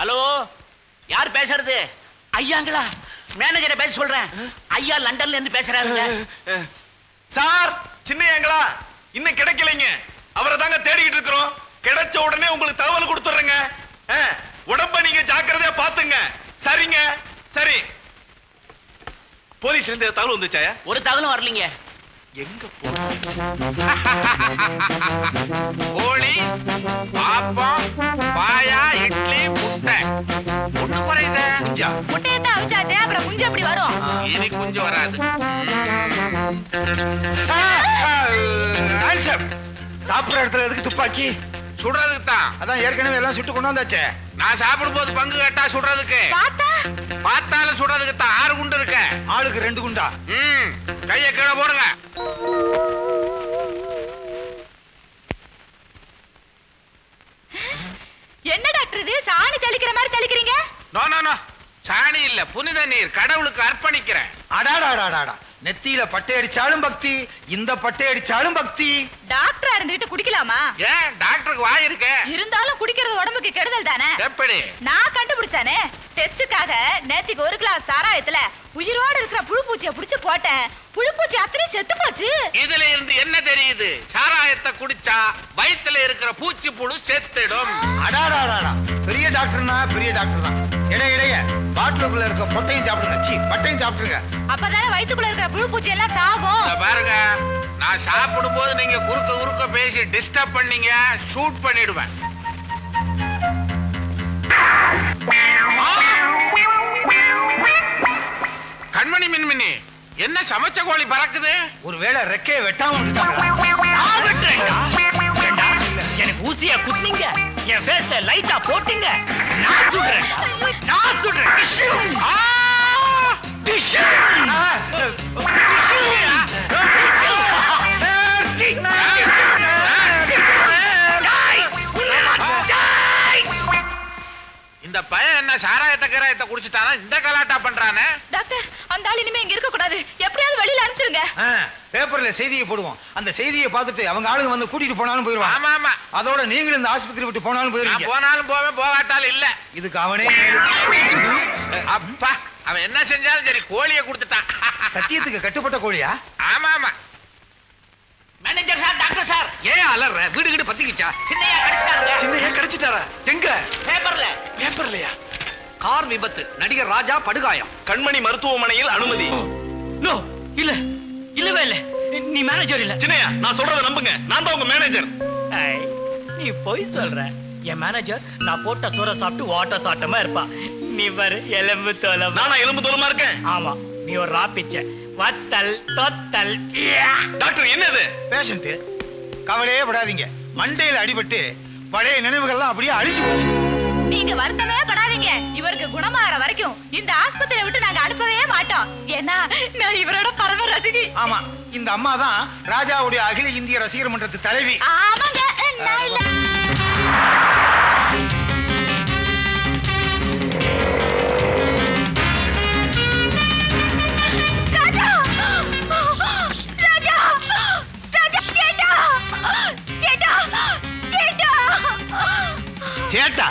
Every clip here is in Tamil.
ஹலோ யார் பேசுறது? ஐயாங்களா? மேனேஜரை பேச சொல்றேன். ஐயா லண்டன்ல இருந்து பேசுறாருங்க. சார் சின்னையாங்களா இன்னும் கிடைக்கலைங்க. அவரை தாங்க தேடிக்கிட்டு இருக்கிறோம். கிடைச்ச உடனே உங்களுக்கு தகவல் கொடுத்துறேங்க உடம்ப நீங்க ஜாக்கிரதையா பாத்துங்க சரிங்க சரி. போலீஸ்ல இருந்து தகவல் வந்துச்சாயா? ஒரு தகவலும் வரலீங்க. எங்க கோழி பாப்பம் பாயா இட்லி முட்டை? ஒண்ணு குறையுது? குஞ்சா. முட்டையை தான் அவிச்சாச்சே அப்புறம் குஞ்சு எப்படி வரும்? இனி குஞ்சு வராது. சாப்பிடுற இடத்துல எதுக்கு துப்பாக்கி? சுடுறதுக்கு தான். அதான் ஏற்கனவே எல்லாம் சுட்டு கொண்டு வந்தாச்சே. நான் சாப்பிடும் போது பங்கு கேட்டா சுடுறதுக்கு. பார்த்தா? பார்த்தாலும் சுடுறதுக்கு தான் ஆறு குண்டு இருக்க. ஆளுக்கு ரெண்டு குண்டா? ம் கைய கீழே போடுங்க. என்ன டாக்டர் இது? சாணி தெளிக்கிற மாதிரி தெளிக்கிறீங்க? No no no. சாணி இல்ல புனித நீர் கடவுளுக்கு அர்ப்பணிக்கிறேன். அடாடாடாடாடா. நெத்தியில பட்டை அடிச்சாலும் பக்தி இந்த பட்டை அடிச்சாலும் பக்தி. டாக்டரா இருந்துகிட்டு குடிக்கலாமா? ஏன் டாக்டருக்கு வாய் இருக்க? இருந்தாலும் குடிக்கிறது உடம்புக்கு கெடுதல் தானே? எப்படி? நான் கண்டுபிடிச்சானே. டெஸ்டுக்காக நேத்திக்கு ஒரு கிளாஸ் சாராயத்துல உயிரோட இருக்கிற புழுப்பூச்சியை புடிச்சு போட்டேன். புழுப்பூச்சி அத்தனையும் செத்து போச்சு. இதுல இருந்து என்ன தெரியுது? சாராயத்தை குடிச்சா வயித்துல இருக்கிற பூச்சி புழு செத்துடும். அடாடாடாடா. பெரிய டாக்டர்னா பெரிய டாக்டர் தான். இடைய இடைய பாட்டிலுக்குள்ள இருக்க பொட்டையும் சாப்பிடுங்க. சீ பட்டையும் சாப்பிட்டுருங்க. அப்பதானே வயித்துக்குள்ள இருக்கிற புழுப்பூச்சி எல்லாம் சாகும். இத பாருங்க நான் சாப்பிடும் போது நீங்க குறுக்க குறுக்க பேசி டிஸ்டர்ப் பண்ணீங்க ஷூட் பண்ணிடுவேன். கண்மணி மின்மினி என்ன சமைச்ச கோழி பறக்குது? ஒருவேளை ரெக்கையை வெட்டாம விட்டுட்டாங்களா? நான் வெட்டுறேன்டா. ஊசியா குத்துனீங்க? என் ஃபேஸ்ல லைட்டா போட்டீங்க. நான் சுடுறேன்டா. நான் சுடுறேன்! இந்த பையன் என்ன சாராயத்தை கராயத்தை குடிச்சிட்டானா? இந்த கலாட்டா பண்றானே? டாக்டர் அந்த ஆள் இனிமே இங்க இருக்க கூடாது எப்படியாவது வெளியில அனுப்பிச்சிருங்க. பேப்பர்ல செய்தியை போடுவோம். அந்த செய்தியை பார்த்துட்டு அவங்க ஆளுங்க வந்து கூட்டிட்டு போனாலும் போயிருவாங்க. ஆமா ஆமா. அதோட நீங்களும் இந்த ஆஸ்பத்திரி விட்டு போனாலும் போயிருவீங்க. போனாலும் போவேன் போகாட்டாலும் இல்ல. இதுக்கு அவனே. அப்பா அவன் என்ன செஞ்சாலும் சரி கோழியை கொடுத்துட்டான். சத்தியத்துக்கு கட்டுப்பட்ட கோழியா? ஆமா ஆமா. மேனேஜர் சார் டாக்டர் சார் ஏன் அலற? வீடு வீடு பத்திக்கிச்சா? சின்னையா கடிச்சிட்டாருங்க. சின்னையா கிடைச்சிட்டாரா? எங்க? பேப்பர்ல பேப்பர்லையா கார் விபத்து. நடிகர் ராஜா படுகாயம். கண்மணி மருத்துவமனையில் அனுமதி. நோ இல்ல. இல்லவே இல்ல. நீ மேனேஜர் இல்ல. சின்னையா நான் சொல்றத நம்புங்க. நான் தான் உங்க மேனேஜர் நீ பொய் சொல்ற. என் மேனேஜர் நான் போட்ட சோற சாப்பிட்டு வாட்ட சாட்டமா இருப்பா. நீ பாரு எலும்பு தோலம் நானா எலும்பு தூரமா இருக்கேன்? ஆமா நீ ஒரு ராப்பிச்ச வத்தல் தொத்தல். டாக்டர் என்னது? பேஷண்ட் கவலையே படாதீங்க. மண்டையில அடிபட்டு பழைய நினைவுகள்லாம் அப்படியே அழிஞ்சு போச்சு. நீங்க வருத்தமே படாதீங்க. இவருக்கு குணமாகற வரைக்கும் இந்த ஆஸ்பத்திரியை விட்டு நாங்க அனுப்பவே மாட்டோம். ஏன்னா நான் இவரோட பரம ரசிகி. ஆமா இந்த அம்மா தான் ராஜாவுடைய அகில இந்திய ரசிகர் மன்றத்து தலைவி. ஆமாங்க நான் இல்ல. சேட்டா!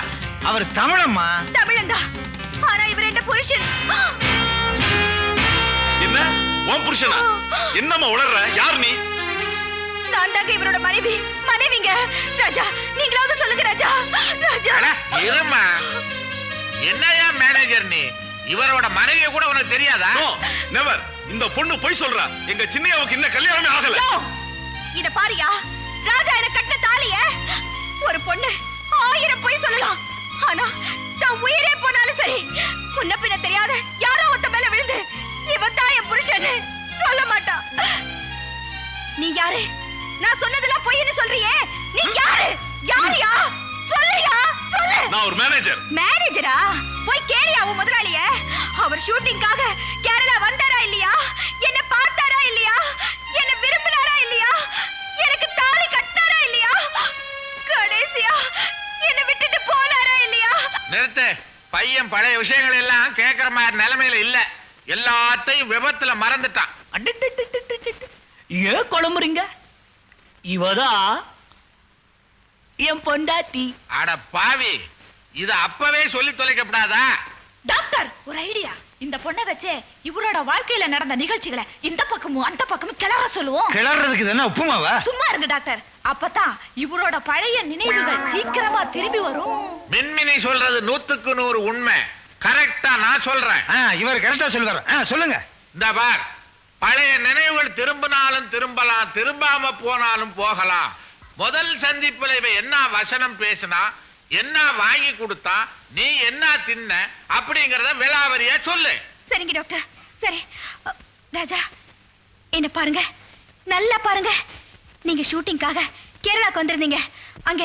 அவர் தமிழம்மா? தமிழன்தா. ஆனா இவர் என்ன புருஷன்? என்ன? உன் புருஷனா? என்னம்மா உளர்ற? யார் நீ? நான் தாங்க இவரோட மனைவி. மனைவிங்க. ராஜா நீங்களாவது சொல்லுங்க ராஜா. ராஜா. இருமா என்னையா மேனேஜர் நீ? இவரோட மனைவிய கூட உனக்கு தெரியாதா? நெவர் இந்த பொண்ணு பொய் சொல்றா. எங்க சின்னையாவுக்கு இன்னும் கல்யாணமே ஆகல. இத பாரியா. ராஜா எனக்கு கட்ட தாலிய? ஒரு பொண்ணு ஆயிரம் பொய் சொல்லலாம். ஆனா தான் உயிரே போனாலும் சரி முன்ன பின்ன தெரியாத யாரோ ஒருத்த மேல விழுந்து இவன் தான் என் புருஷன் சொல்ல மாட்டா. நீ யாரு? நான் சொன்னதெல்லாம் பொய்ன்னு சொல்றியே? நீ யாரு? யாரியா? சொல்லுயா? சொல்லு. நான் ஒரு மேனேஜர் மேனேஜரா போய் கேளியா உன் முதலாளிய? அவர் ஷூட்டிங்காக கேரளா வந்தாரா இல்லையா? என்ன பார்த்தாரா இல்லையா? என்ன விரும்பினாரா இல்லையா? எனக்கு தாலி கட்டினாரா இல்லையா? கடைசியா என்ன விட்டுட்டு போனாரா இல்லையா? நிறுத்து. பையன் பழைய விஷயங்கள் எல்லாம் கேக்குற மாதிரி நிலைமையில இல்ல. எல்லாத்தையும் விபத்துல மறந்துட்டான். ஏன் குழம்புறீங்க? இவதான் என் பொண்டாட்டி. அட பாவி இது அப்பவே சொல்லி தொலைக்கப்படாதா? டாக்டர் ஒரு ஐடியா. இந்த பொண்ணை வச்சே இவரோட வாழ்க்கையில நடந்த நிகழ்ச்சிகளை இந்த பக்கமும் அந்த பக்கமும் கிளற சொல்லுவோம். கிளறதுக்கு தானே உப்புமாவா? சும்மா இருங்க டாக்டர். அப்பதான் இவரோட பழைய நினைவுகள் சீக்கிரமா திரும்பி வரும். மின்மினி சொல்றது நூத்துக்கு நூறு உண்மை. கரெக்டா நான் சொல்றேன். இவர் கரெக்டா சொல்லுவார். சொல்லுங்க. இந்த பார் பழைய நினைவுகள் திரும்பினாலும் திரும்பலாம் திரும்பாம போனாலும் போகலாம். முதல் சந்திப்புல இவன் என்ன வசனம் பேசினா என்ன வாங்கி கொடுத்தா நீ என்ன தின்ன அப்படிங்கறத விலாவரியா சொல்லு. சரிங்க டாக்டர். சரி. ராஜா என்ன பாருங்க. நல்லா பாருங்க. நீங்க ஷூட்டிங்காக கேரளாக்கு வந்திருந்தீங்க. அங்க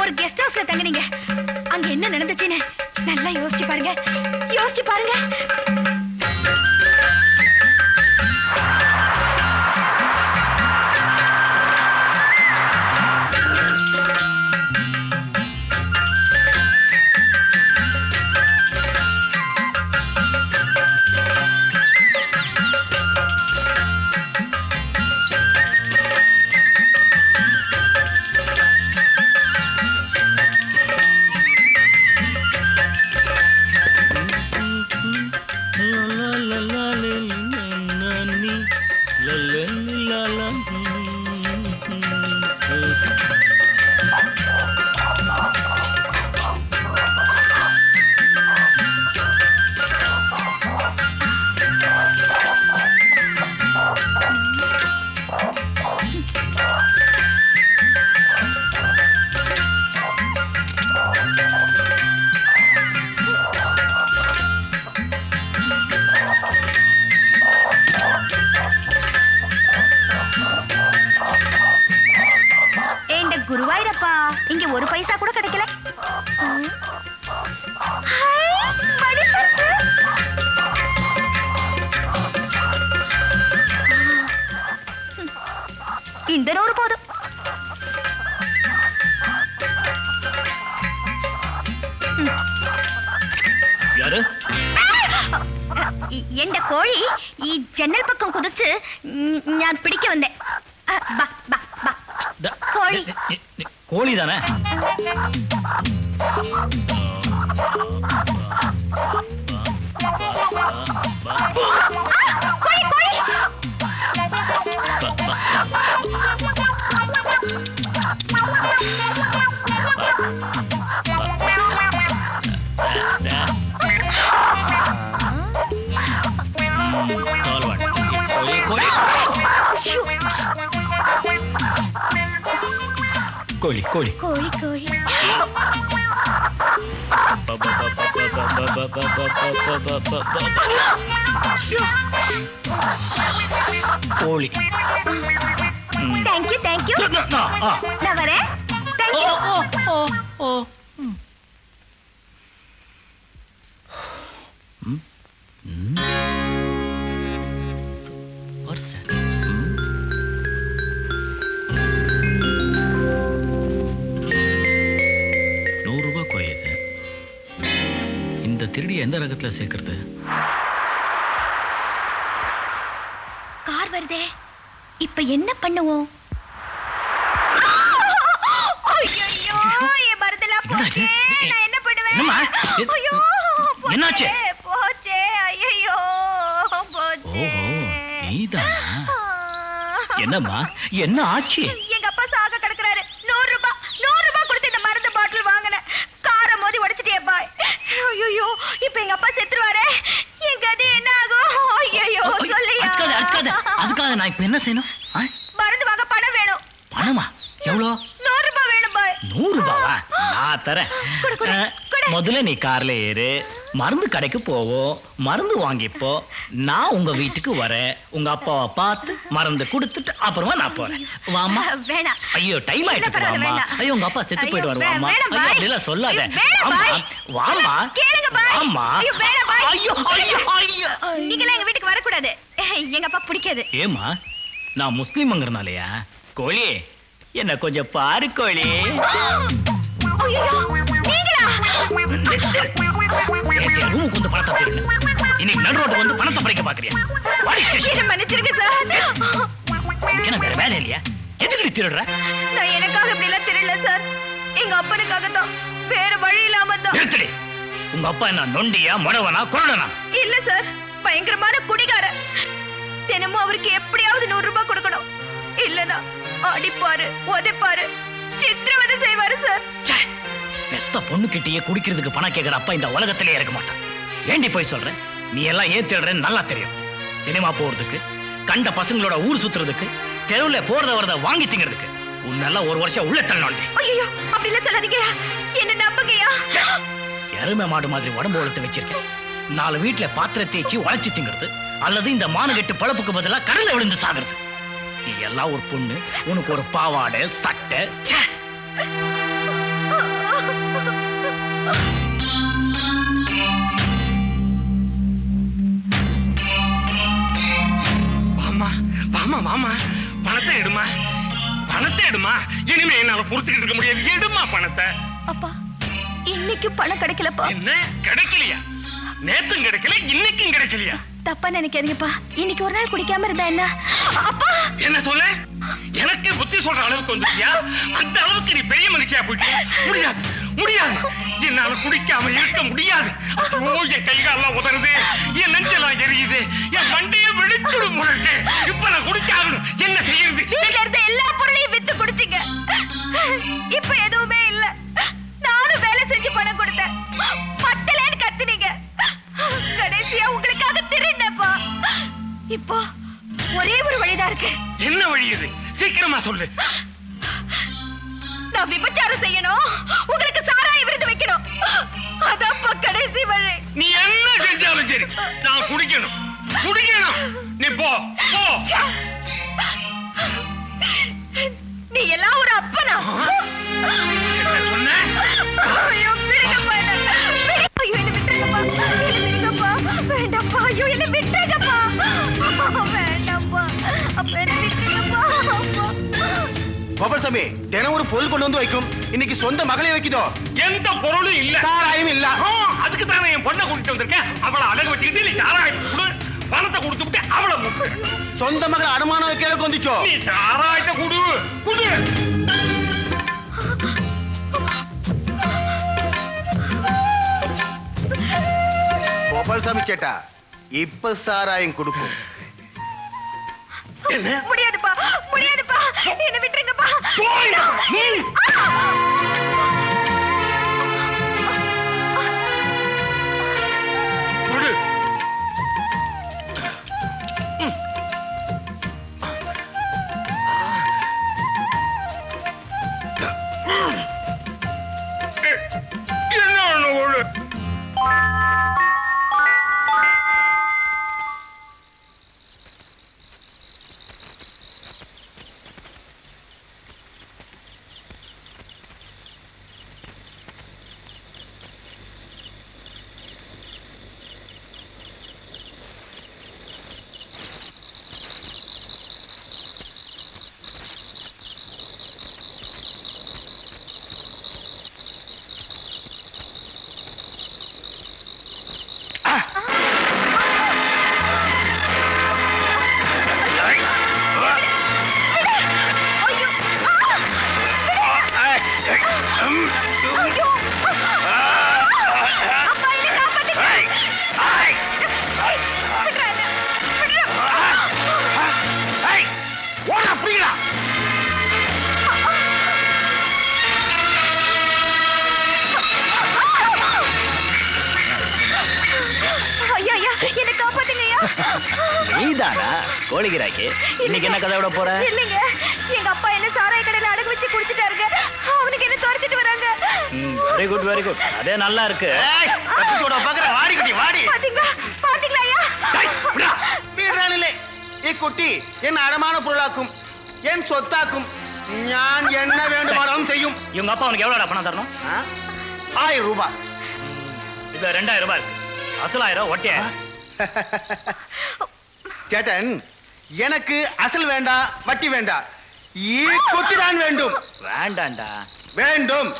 ஒரு கெஸ்ட் ஹவுஸ்ல தங்குனீங்க. அங்க என்ன நடந்துச்சுன்னு நல்லா யோசிச்சு பாருங்க. யோசிச்சு பாருங்க. குருவாயிரப்பா. இங்க ஒரு பைசா கூட கிடைக்கல. இந்த நூறு போதும். யாரு? என் கோழி ஜன்னல் பக்கம் குதிச்சு நான் பிடிக்க வந்தேன். கோழி தானே? കോഴി കോഴി കോഴി കോഴി കോളി താങ്ക് യു താങ്ക് യു വരെ ഓ ഓ ഓ ഓ Mm-hmm. திருடி எந்த ரகத்துல சேர்க்கறது? கார் வருதே. இப்ப என்ன பண்ணுவோம்? என்னாச்சு? போச்சே. ஐயோ, போச்சே, நீதானா. என்னம்மா? என்ன ஆச்சு எங்க அப்பா சாக கிடக்குறாரு நூறு ரூபாய் நூறு ரூபாய் கொடுத்து இந்த மருந்து பாட்டில் வாங்கினேன் காரை மோதி உடைச்சிட்டேப்பா ஐயோ இப்ப எங்க அப்பா செத்துருவாரே என் கதி என்ன ஆகும் ஐயோ சொல்லியா அதுக்காக அதுக்காக அதுக்காக நான் இப்ப என்ன செய்யணும்? மருந்து வாங்க பணம் வேணும். பணமா? எவ்வளோ? நூறு ரூபாய் வேணும் பாய். நூறு ரூபாவா நான் தரேன். முதல்ல நீ கார்ல ஏறு. மருந்து கடைக்கு போவோம் மருந்து வாங்கிப்போ. நான் உங்க வீட்டுக்கு வரேன். உங்க அப்பாவை பார்த்து மருந்து கொடுத்துட்டு அப்புறமா நான் போறேன். வாமா வேணாம். ஐயோ டைம் ஆயிட்டு வாமா. ஐயோ உங்க அப்பா செத்து போயிட்டு வருவாமா ஐயோ. அப்படிலாம் சொல்லாத. வாமா. வாமா ஐயோ. ஐயோ ஐயோ நீங்களாம் எங்க வீட்டுக்கு வரக்கூடாது. எங்க அப்பா பிடிக்காது. ஏமா நான் முஸ்லீம்ங்கிறனாலயா? கோழி என்ன கொஞ்சம் பாரு கோழி. வந்து பணத்தை இன்னைக்கு நடு ரோட்டு வந்து பணத்தை பறிக்க பாக்குறியா? மன்னிச்சிருங்க சார் என்ன வேற வேலை இல்லையா? எதுக்கு திருடுற? நான் எனக்காக இப்படி எல்லாம் சார் எங்க அப்பனுக்காக தான் வேற வழி இல்லாம தான். உங்க அப்பா என்ன நொண்டியா முடவனா குரடனா? இல்ல சார் பயங்கரமான குடிகாரர் தினமும் அவருக்கு எப்படியாவது நூறு ரூபாய் கொடுக்கணும். இல்லனா அடிப்பாரு உதைப்பாரு சித்திரவதை செய்வாரு சார்! பெத்த பொண்ணுகிட்டயே குடிக்கிறதுக்கு பணம் கேட்கிற அப்பா இந்த உலகத்திலே இருக்க மாட்டான். ஏண்டி போய் சொல்ற? நீ எல்லாம் ஏன் தேடுறேன்னு நல்லா தெரியும். சினிமா போறதுக்கு கண்ட பசங்களோட ஊர் சுத்துறதுக்கு தெருவுல போறத வரத வாங்கி திங்கிறதுக்கு உன்னெல்லாம் ஒரு வருஷம் உள்ள தள்ளி ஐயோ அப்படி இல்ல சொல்லாதீங்க என்ன நம்புங்கயா எருமை மாடு மாதிரி உடம்பு வளர்த்து வச்சிருக்கேன். நாலு வீட்டுல பாத்திரம் தேய்ச்சி உழைச்சி திங்கிறது அல்லது இந்த மானகெட்டு பழப்புக்கு பதிலா கடல்ல விழுந்து சாகிறது. எல்லாம் ஒரு பொண்ணு உனக்கு ஒரு பாவாடை சட்டை! வாமா வாமா வாமா. பணத்தை எடுமா. பணத்தை எடுமா. இனிமே என்னால பொறுத்துக்கிட்டு இருக்க முடியாது. எடுமா பணத்தை. அப்பா இன்னைக்கு பணம் கிடைக்கலப்பா. என்ன? கிடைக்கலையா? நேத்தும் கிடைக்கல இன்னைக்கும் கிடைக்கலையா? தப்பா நினைக்காதீங்கப்பா. இன்னைக்கு ஒரு நாள் குடிக்காம இருந்தா என்ன? அப்பா! என்ன சொல்ல? எனக்கு புத்தி சொல்ற அளவுக்கு வந்துட்டியா? அந்த அளவுக்கு நீ பெரிய மனுஷியா போயிட்டியா? முடியாது முடியாது. என்னால குடிக்காம இருக்க முடியாது. என் கை காலெல்லாம் உதறுது என் நெஞ்செல்லாம் எரியுது என் மண்டையை வெடிச்சுடும் முழுக்கு இப்ப நான் குடிச்சாகணும். என்ன செய்யறது? இருந்த எல்லா பொருளையும் வித்து குடிச்சீங்க. இப்ப இப்போ ஒரே ஒரு வழிதான் இருக்கு. என்ன வழி இது? சீக்கிரமா சொல்லு. நான் விபச்சாரம் செய்யணும். உங்களுக்கு சாராய விருது வைக்கணும். அதப்பா கடைசி வழி. நீ என்ன செஞ்சாலும் சரி நான் குடிக்கணும். குடிக்கணும். நீ போ போ. நீ எல்லாம் ஒரு அப்பனா? கோபால்சாமி தினம் ஒரு பொருள் கொண்டு வந்து வைக்கும். இன்னைக்கு சொந்த மகளே வைக்குதோ? எந்த பொருளும் இல்ல. சாராயம் இல்ல. ஆ, அதுக்கு தானே என் பொண்ணை கூட்டிட்டு வந்திருக்கேன். அவளை அழகு வச்சுக்கிட்டு சாராயம் கொடு. பணத்தை கொடுத்து விட்டு அவளை முட்டு சொந்த மகள் அடமானம் வைக்கிறதுக்கு வந்துச்சோ? நீ சாராயத்தை குடு. குடு. கோபால்சாமி சேட்டா இப்ப சாராயம் கொடுக்கும். முடியாதுப்பா என்னை விட்டுருங்கப்பா. கோழி கிராக்கி இன்னைக்கு என்ன கதை விட போற? இல்லைங்க. எங்க அப்பா என்ன சாராய கடையில அடகு வச்சு குடிச்சிட்டாருங்க. அவனுக்கு என்ன துரத்திட்டு வராங்க. வெரி குட் வெரி குட் அதே நல்லா இருக்கு. கூட பாக்குற வாடி குட்டி வாடி. பாத்தீங்களா? பாத்தீங்களா ஐயா? வீரானிலே குட்டி என் அடமான பொருளாக்கும்? என் சொத்தாக்கும்? நான் என்ன வேண்டுமானாலும் செய்யும். இவங்க அப்பா அவனுக்கு எவ்வளவு பணம் தரணும்? ஆயிரம் ரூபாய் இது ரெண்டாயிரம் ரூபாய் இருக்கு. அசலாயிரம் ஒட்டியாயிரம். சேட்டன் எனக்கு அசல் வேண்டாம் வட்டி வேண்டாம் கொத்திதான் வேண்டும். வேண்டாண்டா. வேண்டும்.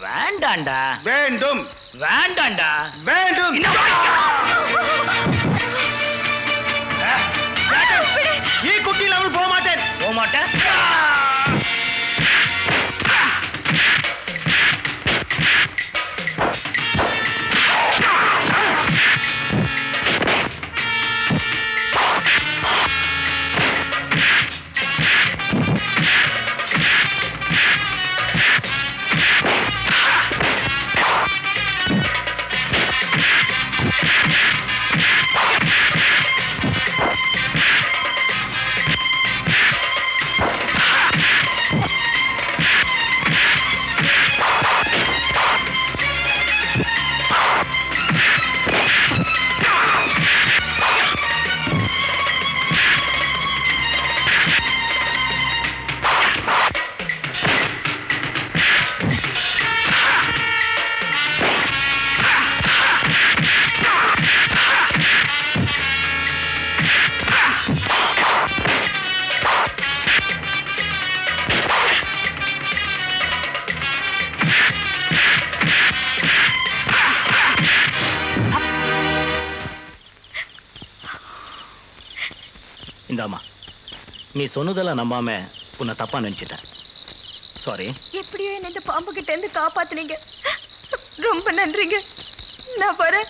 வேண்டாண்டா. வேண்டும். வேண்டாண்டா. வேண்டும். ஈ குட்டி இல்லாமல் போக மாட்டேன். போக மாட்டேன்? நீ சொன்னதெல்லாம் நம்பாம உன்னை தப்பா நினைச்சிட்டேன். சாரி எப்படியோ என்ன இந்த பாம்பு கிட்ட இருந்து காப்பாத்துனீங்க. ரொம்ப நன்றிங்க. நான் வரேன்.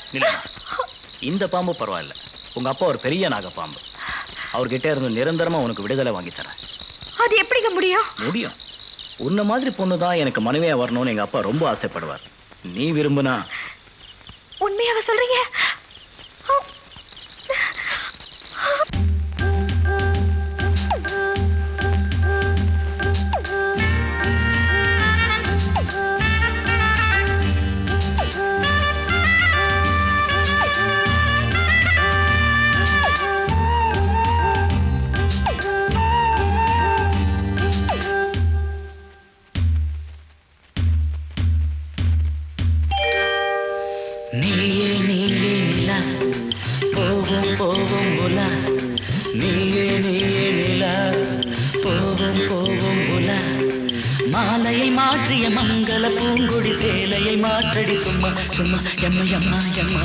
இந்த பாம்பு பரவாயில்ல. உங்க அப்பா ஒரு பெரிய நாக பாம்பு. அவர்கிட்ட இருந்து நிரந்தரமா உனக்கு விடுதலை வாங்கி தரேன். அது எப்படிங்க முடியும்? முடியும். உன்ன மாதிரி பொண்ணு தான் எனக்கு மனைவியா வரணும்னு எங்க அப்பா ரொம்ப ஆசைப்படுவார். நீ விரும்புனா? உண்மையாவ சொல்றீங்க? நீயே நீயே நிலா. போகும் போகும் உலா. நீயே நீயே நிலா. போகும் போகும் உலா. மாலையை மாற்றிய மங்கள பூங்குடி சேலையை மாற்றடி சும்மா சும்மா எம்மா எம்மா எம்மா.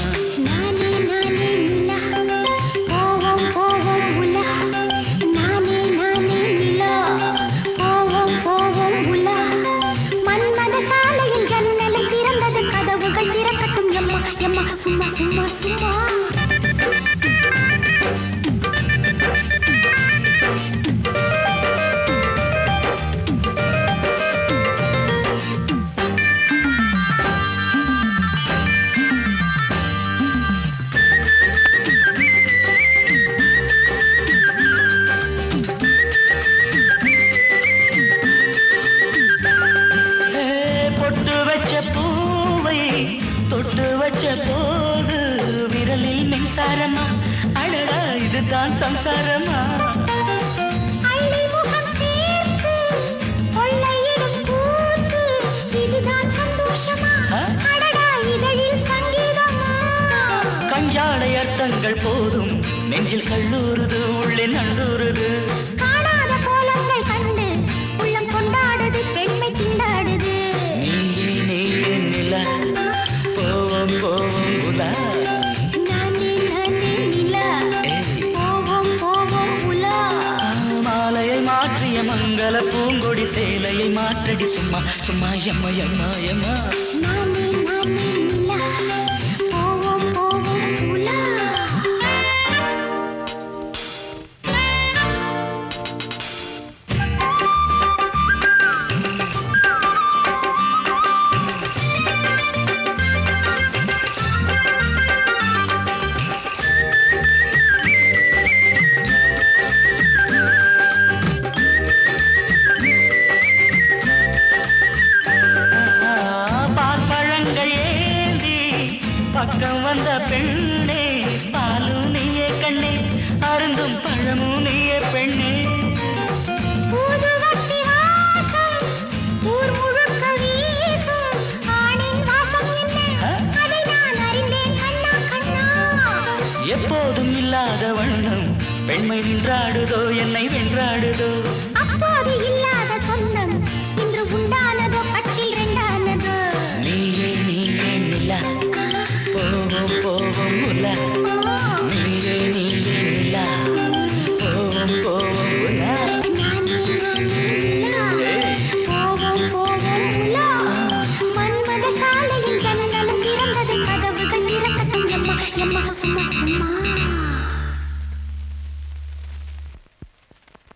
கஞ்சாடை அர்த்தங்கள் போதும். நெஞ்சில் கல்லூருது உள்ளே நண்டூருது காணாத கோலங்கள் கண்டு உள்ளம் கொண்டாடுது பெண்மை திண்டாடுது. நீயே நீயே நிலா. போவோம் போவோம் உலா. மங்கள பூங்கொடி சேலையை மாற்றடி சும்மா. சும்மா எம்மா எம்மா எம்மா இல்லாத வண்ணம். பெண்மை நின்றாடுதோ என்னை வென்றாடுதோ? அப்போது இல்லாத சொந்தம். இன்று உண்டானதோ பட்டில் ரெண்டானதோ? நீயே நீயே நிலா. போவோம் போவோம் உலா.